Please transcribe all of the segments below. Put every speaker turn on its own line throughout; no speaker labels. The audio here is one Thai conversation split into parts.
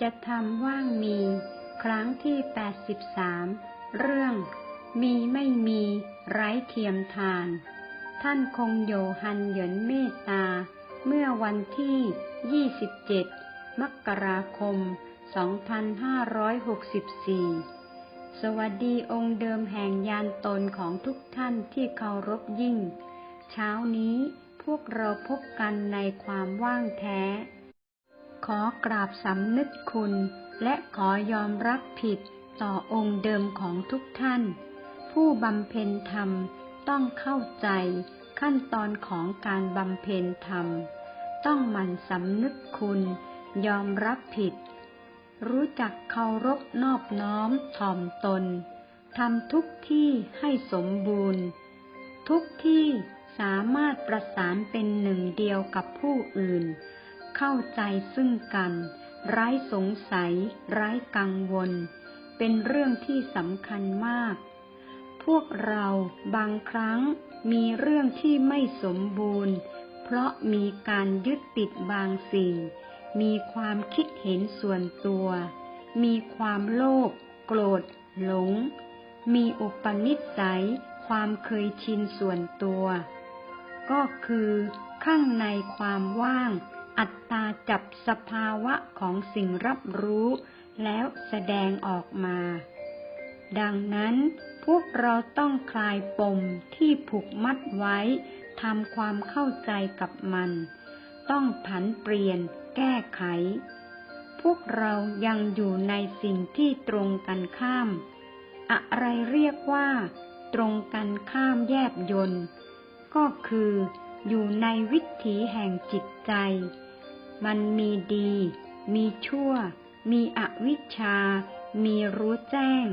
จธรรมว่างมี ครั้งที่ 83 เรื่อง มีไม่มีไร้เทียมทาน ท่านคงโยฮันเหยินเมตตา เมื่อวันที่ 27 มกราคม 2564 สวัสดีองค์เดิมแห่งยานตนของทุกท่านที่เคารพยิ่ง เช้านี้พวกเราพบกันในความว่างแท้ ขอกราบสำนึกคุณ และขอยอมรับผิดต่อองค์เดิมของทุกท่าน ผู้บำเพ็ญธรรมต้องเข้าใจขั้นตอนของการบำเพ็ญธรรม ต้องหมั่นสำนึกคุณ ยอมรับผิด รู้จักเคารพนอบน้อมถ่อมตนทำทุกที่ให้สมบูรณ์ ทุกที่สามารถประสานเป็นหนึ่งเดียวกับผู้อื่น เข้าใจซึ่งกัน ไร้สงสัย ไร้กังวล เป็นเรื่องที่สำคัญมาก พวกเราบางครั้งมีเรื่องที่ไม่สมบูรณ์ เพราะมีการยึดติดบางสิ่ง มีความคิดเห็นส่วนตัว มีความโลภโกรธ หลง มีอุปนิสัย ความเคยชินส่วนตัว ก็คือข้างในความว่าง อัตตาจับสภาวะของสิ่งรับรู้แล้วแสดงออกมา ดังนั้นพวกเราต้องคลายปมที่ผูกมัดไว้ทำความเข้าใจกับมัน ต้องผันเปลี่ยนแก้ไข พวกเรายังอยู่ในสิ่งที่ตรงกันข้าม อะไรเรียกว่า ตรงกันข้ามแยบยนต์ก็คือ อยู่ในวิถีแห่งจิตใจ มันมีดี มีชั่ว มีอวิชชา มีรู้แจ้ง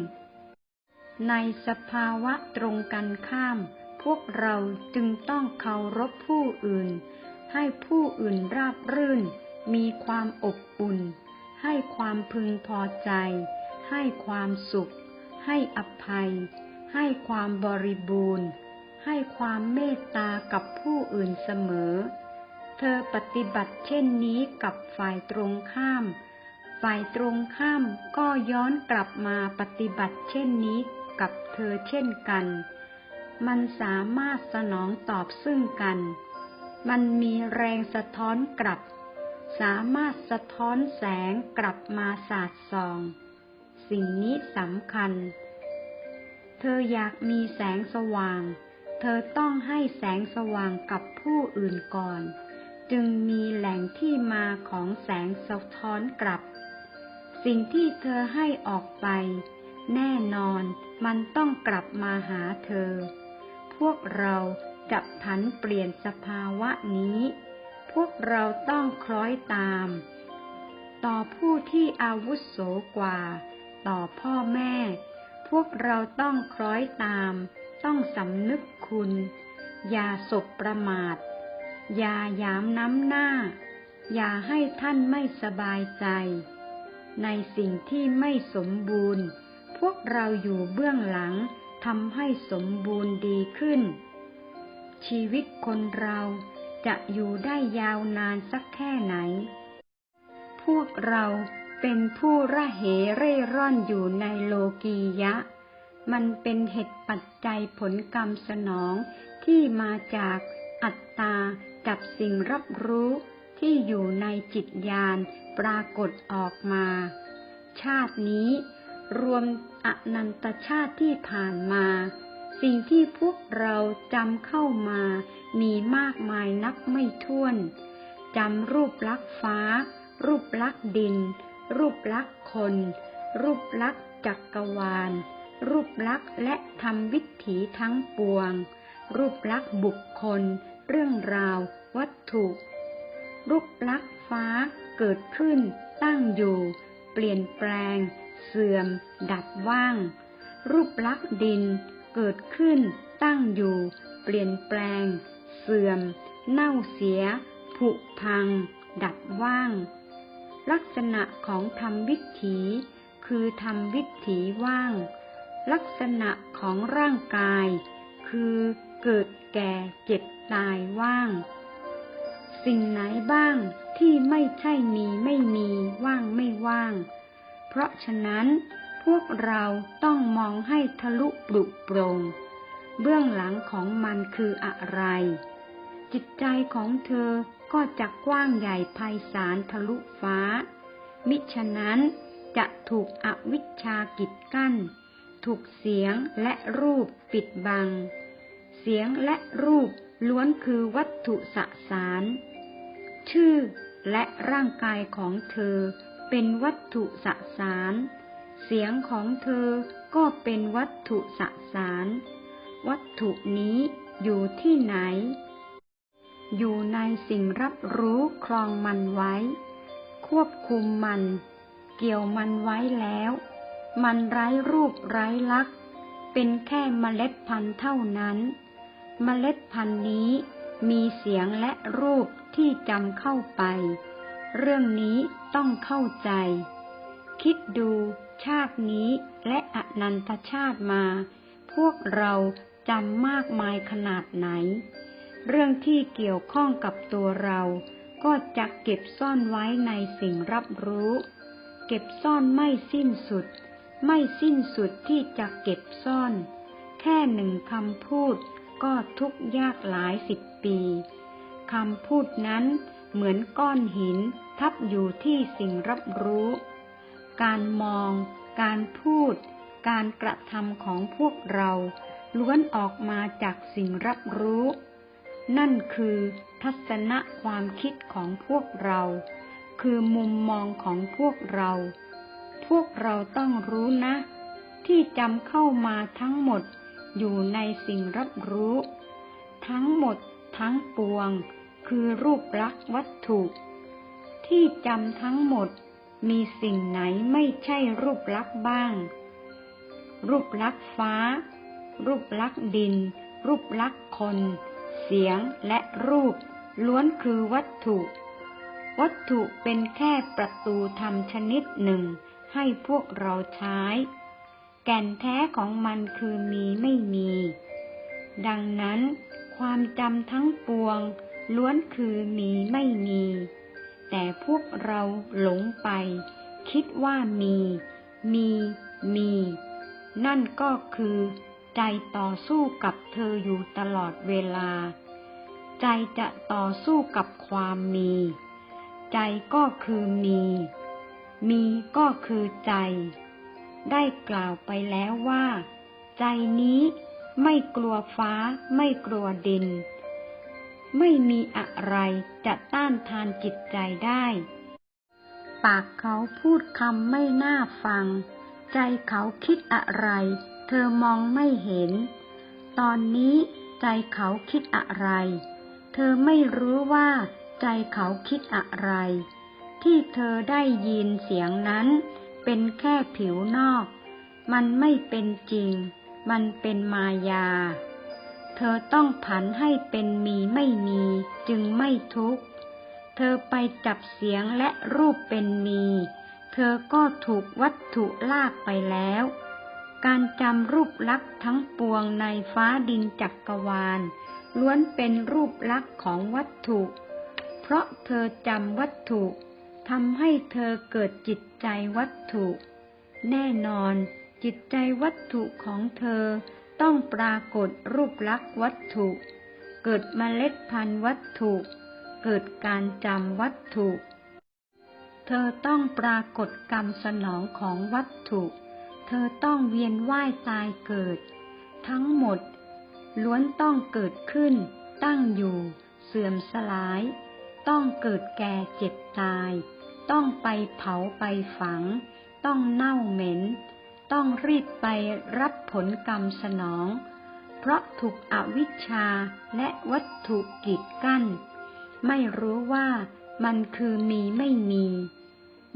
ในสภาวะตรงกันข้าม พวกเราจึงต้องเคารพผู้อื่น ให้ผู้อื่นราบรื่น มีความอบอุ่น ให้ความพึงพอใจ ให้ความสุข ให้อภัย ให้ความบริบูรณ์ ให้ความเมตตากับผู้อื่นเสมอ เธอปฏิบัติเช่นนี้กับฝ่ายตรงข้าม ฝ่ายตรงข้ามก็ย้อนกลับมาปฏิบัติเช่นนี้กับเธอเช่นกัน มันสามารถสนองตอบซึ่งกัน มันมีแรงสะท้อนกลับ สามารถสะท้อนแสงกลับมาสาดส่อง สิ่งนี้สำคัญ เธออยากมีแสงสว่าง เธอต้องให้แสงสว่างกับผู้อื่นก่อน จึงมีแหล่งที่มาของแสงสะท้อนกลับ สิ่งที่เธอให้ออกไป แน่นอนมันต้องกลับมาหาเธอ พวกเราจะผันเปลี่ยนสภาวะนี้ พวกเราต้องคล้อยตาม ต่อผู้ที่อาวุโสกว่า ต่อพ่อแม่ พวกเราต้องคล้อยตาม ต้องสำนึกคุณ อย่าสบประมาท อย่าหยามน้ำหน้า อย่าให้ท่านไม่สบายใจ ในสิ่งที่ไม่สมบูรณ์ พวกเราอยู่เบื้องหลังทำให้สมบูรณ์ดีขึ้น ชีวิตคนเราจะอยู่ได้ยาวนานสักแค่ไหน พวกเราเป็นผู้ระเหเร่ร่อนอยู่ในโลกียะ มันเป็นเหตุปัจจัยผลกรรมสนองที่มาจากอัตตาจับสิ่งรับรู้ที่อยู่ในจิตญาณปรากฏออกมา ชาตินี้ รวมอนันตชาติที่ผ่านมา สิ่งที่พวกเราจำเข้ามา มีมากมายนับไม่ถ้วนจำรูปลักษณ์ฟ้า รูปลักษณ์ดิน รูปลักษณ์คน รูปลักษณ์จักรวาล รูปลักษณ์และธรรมวิถีทั้งปวง รูปลักษณ์บุคคล เรื่องราว วัตถุ รูปลักษณ์ฟ้าเกิดขึ้น ตั้งอยู่ เปลี่ยนแปลง เสื่อม ดับว่าง รูปลักษณ์ดิน เกิดขึ้น ตั้งอยู่ เปลี่ยนแปลง เสื่อม เน่าเสีย ผุพัง ดับว่าง ลักษณะของธรรมวิถี คือธรรมวิถีว่าง ลักษณะของร่างกาย คือเกิดแก่เจ็บตายว่าง สิ่งไหนบ้างที่ไม่ใช่มีไม่มีว่างไม่ว่าง เพราะฉะนั้นพวกเราต้องมองให้ทะลุปลุกโปร่งเบื้องหลังของมันคืออะไร จิตใจของเธอก็จะกว้างใหญ่ไพศาลทะลุฟ้า มิฉะนั้นจะถูกอวิชชากิดกั้น ถูกเสียงและรูปปิดบัง เสียงและรูปล้วนคือวัตถุสสาร ชื่อและร่างกายของเธอเป็นวัตถุสสาร เสียงของเธอก็เป็นวัตถุสสาร วัตถุนี้อยู่ที่ไหน อยู่ในสิ่งรับรู้ครองมันไว้ ควบคุมมัน เกี่ยวมันไว้แล้ว มันไร้รูปไร้ลักษณ์เป็นแค่เมล็ดพันธุ์เท่านั้น เมล็ดพันธุ์นี้มีเสียงและรูปที่จำเข้าไป เรื่องนี้ต้องเข้าใจ คิดดูชาตินี้และอนันตชาติมา พวกเราจำมากมายขนาดไหน เรื่องที่เกี่ยวข้องกับตัวเรา ก็จะเก็บซ่อนไว้ในสิ่งรับรู้ เก็บซ่อนไม่สิ้นสุด ไม่สิ้นสุดที่จะเก็บซ่อน แค่หนึ่งคำพูดก็ทุกยากหลายสิบปีคำพูดนั้นเหมือนก้อนหินทับอยู่ที่สิ่งรับรู้ การมอง การพูด การกระทำของพวกเราล้วนออกมาจากสิ่งรับรู้ นั่นคือทัศนะความคิดของพวกเรา คือมุมมองของพวกเรา พวกเราต้องรู้นะ ที่จำเข้ามาทั้งหมดอยู่ในสิ่งรับรู้ ทั้งหมดทั้งปวง คือรูปลักษณ์วัตถุ ที่จำทั้งหมดมีสิ่งไหนไม่ใช่รูปลักษณ์บ้าง รูปลักษณ์ฟ้า รูปลักษณ์ดิน รูปลักษณ์คน เสียงและรูป ล้วนคือวัตถุ วัตถุเป็นแค่ประตูธรรมชนิดหนึ่ง ให้พวกเราใช้ แก่นแท้ของมันคือมีไม่มี ดังนั้นความจำทั้งปวง ล้วนคือมีไม่มี แต่พวกเราหลงไป คิดว่ามี มี มี นั่นก็คือใจต่อสู้กับเธออยู่ตลอดเวลา ใจจะต่อสู้กับความมี ใจก็คือมี มีก็คือใจ ได้กล่าวไปแล้วว่า ใจนี้ไม่กลัวฟ้า ไม่กลัวดิน ไม่มีอะไรจะต้านทานจิตใจได้ ปากเขาพูดคำไม่น่าฟัง ใจเขาคิดอะไร เธอมองไม่เห็น ตอนนี้ใจเขาคิดอะไร เธอไม่รู้ว่าใจเขาคิดอะไร ที่เธอได้ยินเสียงนั้น เป็นแค่ผิวนอก มันไม่เป็นจริง มันเป็นมายา เธอต้องผันให้เป็นมีไม่มีจึงไม่ทุกข์ เธอไปจับเสียงและรูปเป็นมี เธอก็ถูกวัตถุลากไปแล้ว การจำรูปลักษ์ทั้งปวงในฟ้าดินจักกรวาล ล้วนเป็นรูปลักษ์ของวัตถุ เพราะเธอจำวัตถุ ทำให้เธอเกิดจิตใจวัตถุ แน่นอน จิตใจวัตถุของเธอต้องปรากฏรูปลักษณ์วัตถุ เกิดเมล็ดพันธุ์วัตถุ เกิดการจำวัตถุ เธอต้องปรากฏกรรมสนองของวัตถุ เธอต้องเวียนว่ายตายเกิด ทั้งหมด ล้วนต้องเกิดขึ้น ตั้งอยู่ เสื่อมสลาย ต้องเกิดแก่เจ็บตาย ต้องไปเผาไปฝัง ต้องเน่าเหม็น ต้องรีบไปรับผลกรรมสนอง เพราะถูกอวิชชาและวัตถุกีดกั้น ไม่รู้ว่ามันคือมีไม่มี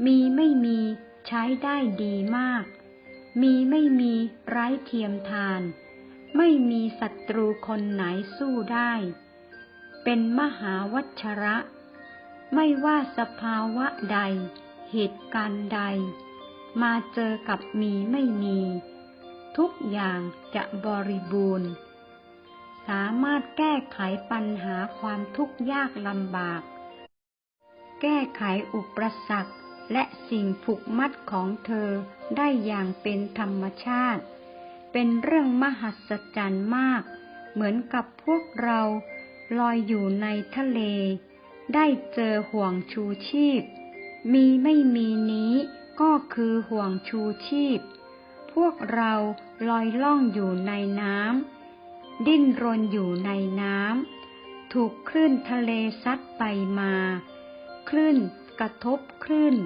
มีไม่มีใช้ได้ดีมาก มีไม่มีไร้เทียมทาน ไม่มีศัตรูคนไหนสู้ได้ เป็นมหาวัชระ ไม่ว่าสภาวะใด เหตุการณ์ใด มาเจอกับมีไม่มี ทุกอย่างจะบริบูรณ์ สามารถแก้ไขปัญหาความทุกข์ยากลำบาก แก้ไขอุปสรรคและสิ่งผูกมัดของเธอได้อย่างเป็นธรรมชาติ เป็นเรื่องมหัศจรรย์มาก เหมือนกับพวกเราลอยอยู่ในทะเล ได้เจอห่วงชูชีพ มีไม่มีนี้ก็คือห่วงชูชีพ พวกเราลอยล่องอยู่ในน้ำ ดิ้นรนอยู่ในน้ำ ถูกคลื่นทะเลซัดไปมา คลื่นกระทบคลื่น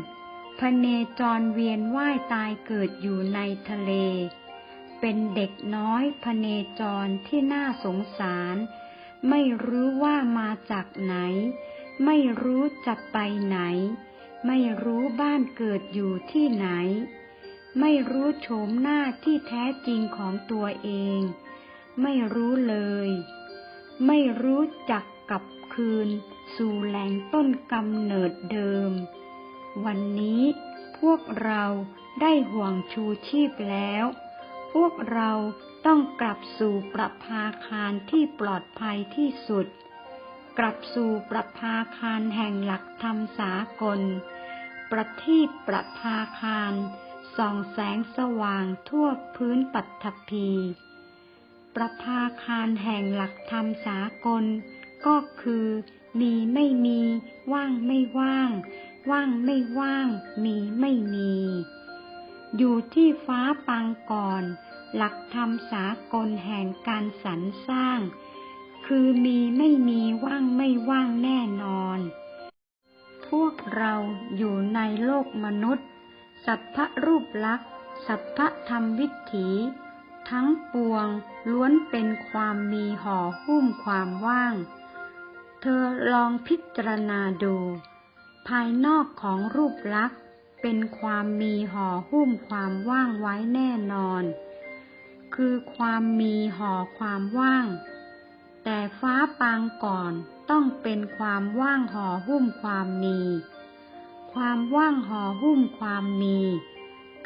พเนจรเวียนว่ายตายเกิดอยู่ในทะเล เป็นเด็กน้อยพเนจรที่น่าสงสาร ไม่รู้ว่ามาจากไหน ไม่รู้จะไปไหน ไม่รู้บ้านเกิดอยู่ที่ไหน ไม่รู้โฉมหน้าที่แท้จริงของตัวเอง ไม่รู้เลย ไม่รู้จักกลับคืน สู่แหล่งต้นกำเนิดเดิม วันนี้พวกเราได้ห่วงชูชีพแล้ว พวกเราต้องกลับสู่ประภาคารที่ปลอดภัยที่สุด กลับสู่ประภาคารแห่งหลักธรรมสากล ประทีปประภาคารส่องแสงสว่างทั่วพื้นปัตภีประภาคารแห่งหลักธรรมสากล ก็คือมีไม่มี ว่างไม่ว่าง ว่างไม่ว่าง มีไม่มี อยู่ที่ฟ้าปังก่อน หลักธรรมสากลแห่งการสรรสร้าง คือมีไม่มีว่างไม่ว่างแน่นอน พวกเราอยู่ในโลกมนุษย์ สัพพะรูปลักษณ์ สัพพะธรรมวิถี ทั้งปวงล้วนเป็นความมีห่อหุ้มความว่าง เธอลองพิจารณาดู ภายนอกของรูปลักษณ์เป็นความมีห่อหุ้มความว่างไว้แน่นอน คือความมีห่อความว่าง แต่ฟ้าปางก่อนต้องเป็นความว่างห่อหุ้มความมี ความว่างห่อหุ้มความมี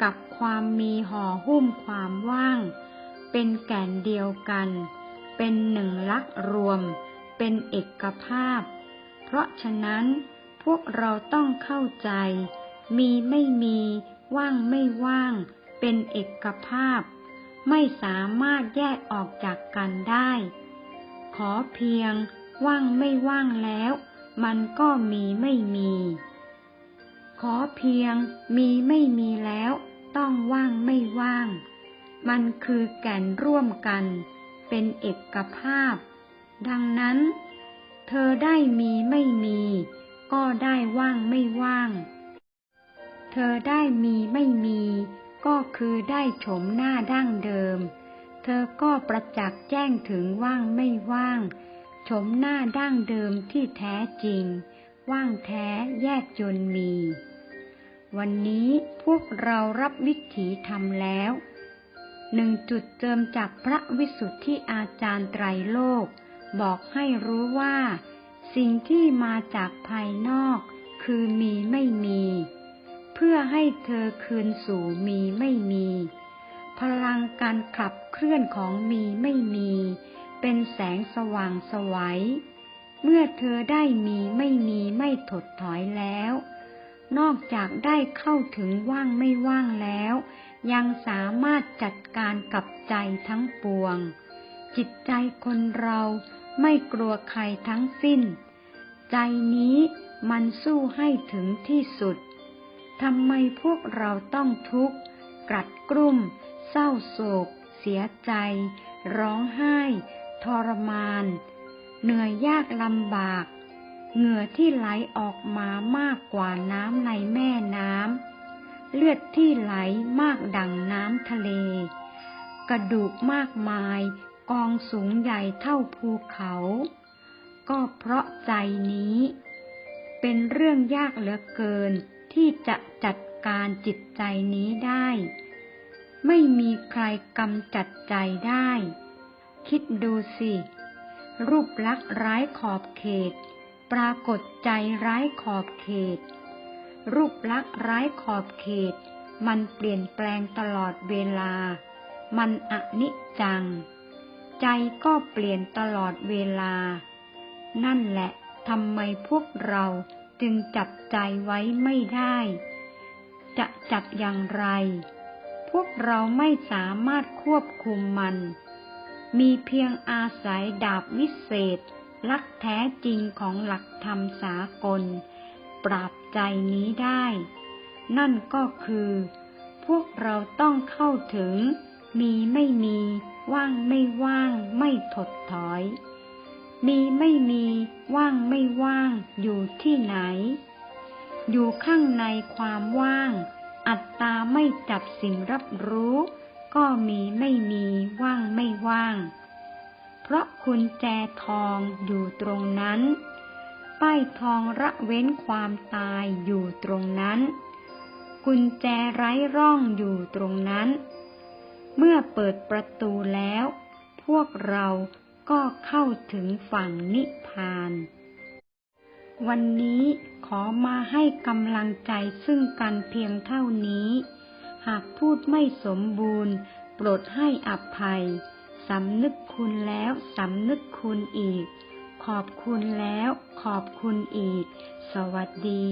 กับความมีห่อหุ้มความว่าง เป็นแก่นเดียวกัน เป็นหนึ่งลักรวม เป็นเอกภาพ เพราะฉะนั้นพวกเราต้องเข้าใจ มีไม่มี ว่างไม่ว่าง เป็นเอกภาพ ไม่สามารถแยกออกจากกันได้ ขอเพียง ว่างไม่ว่างแล้ว มันก็มีไม่มี ขอเพียง มีไม่มีแล้ว ต้องว่างไม่ว่าง มันคือแก่นร่วมกัน เป็นเอกภาพ ดังนั้น เธอได้มีไม่มี ก็ได้ว่างไม่ว่าง เธอได้มีไม่มี ก็คือได้โฉมหน้าดั้งเดิม เธอก็ประจักษ์แจ้งถึงว่างไม่ว่างโฉมหน้าดั้งเดิมที่แท้จริง ว่างแท้แยกจนมี วันนี้พวกเรารับวิถีธรรมแล้วหนึ่งจุดเติมจากพระวิสุทธิอาจารย์ไตรโลก บอกให้รู้ว่า สิ่งที่มาจากภายนอก คือมีไม่มี เพื่อให้เธอคืนสู่มีไม่มี พลังการขับเคลื่อนของมีไม่มี เป็นแสงสว่างสวัย เมื่อเธอได้มีไม่มีไม่ถดถอยแล้ว นอกจากได้เข้าถึงว่างไม่ว่างแล้ว ยังสามารถจัดการกับใจทั้งปวง จิตใจคนเราไม่กลัวใครทั้งสิ้น ใจนี้มันสู้ให้ถึงที่สุด ทำไมพวกเราต้องทุกข์กรัดกรุ่ม ศร้าโศก เสียใจ ร้องไห้ ทรมาน เหนื่อยยากลำบาก เหงื่อที่ไหลออกมามากกว่าน้ำในแม่น้ำ เลือดที่ไหลมากดังน้ำทะเล กระดูกมากมายกองสูงใหญ่เท่าภูเขา ก็เพราะใจนี้ เป็นเรื่องยากเหลือเกินที่จะจัดการจิตใจนี้ได้ ไม่มีใครกำจัดใจได้ คิดดูสิ รูปลักษ์ร้ายขอบเขต ปรากฏใจร้ายขอบเขต รูปลักษ์ร้ายขอบเขต มันเปลี่ยนแปลงตลอดเวลา มันอนิจจัง ใจก็เปลี่ยนตลอดเวลา นั่นแหละทำไมพวกเราจึงจับใจไว้ไม่ได้ จะจับอย่างไร วกเราไม่สามารถควบคุมมัน มีเพียงอาศัยดาบวิเศษลักแท้จริงของหลักธรรมสากล ปราบใจนี้ได้ นั่นก็คือ พวกเราต้องเข้าถึง มีไม่มี ว่างไม่ว่าง ไม่ถดถอย มีไม่มี ว่างไม่ว่าง อยู่ที่ไหน อยู่ข้างในความว่าง อัตตาไม่จับสิ่งรับรู้ ก็มีไม่มีว่างไม่ว่าง เพราะคุณแจทองอยู่ตรงนั้น ป้ายทองระเว้นความตายอยู่ตรงนั้น กุญแจไร้ร่องอยู่ตรงนั้น เมื่อเปิดประตูแล้ว พวกเราก็เข้าถึงฝั่งนิพพาน วันนี้ขอมาให้กำลังใจซึ่งกันเพียงเท่านี้ หากพูดไม่สมบูรณ์ โปรดให้อภัย สำนึกคุณแล้วสำนึกคุณอีก ขอบคุณแล้วขอบคุณอีก สวัสดี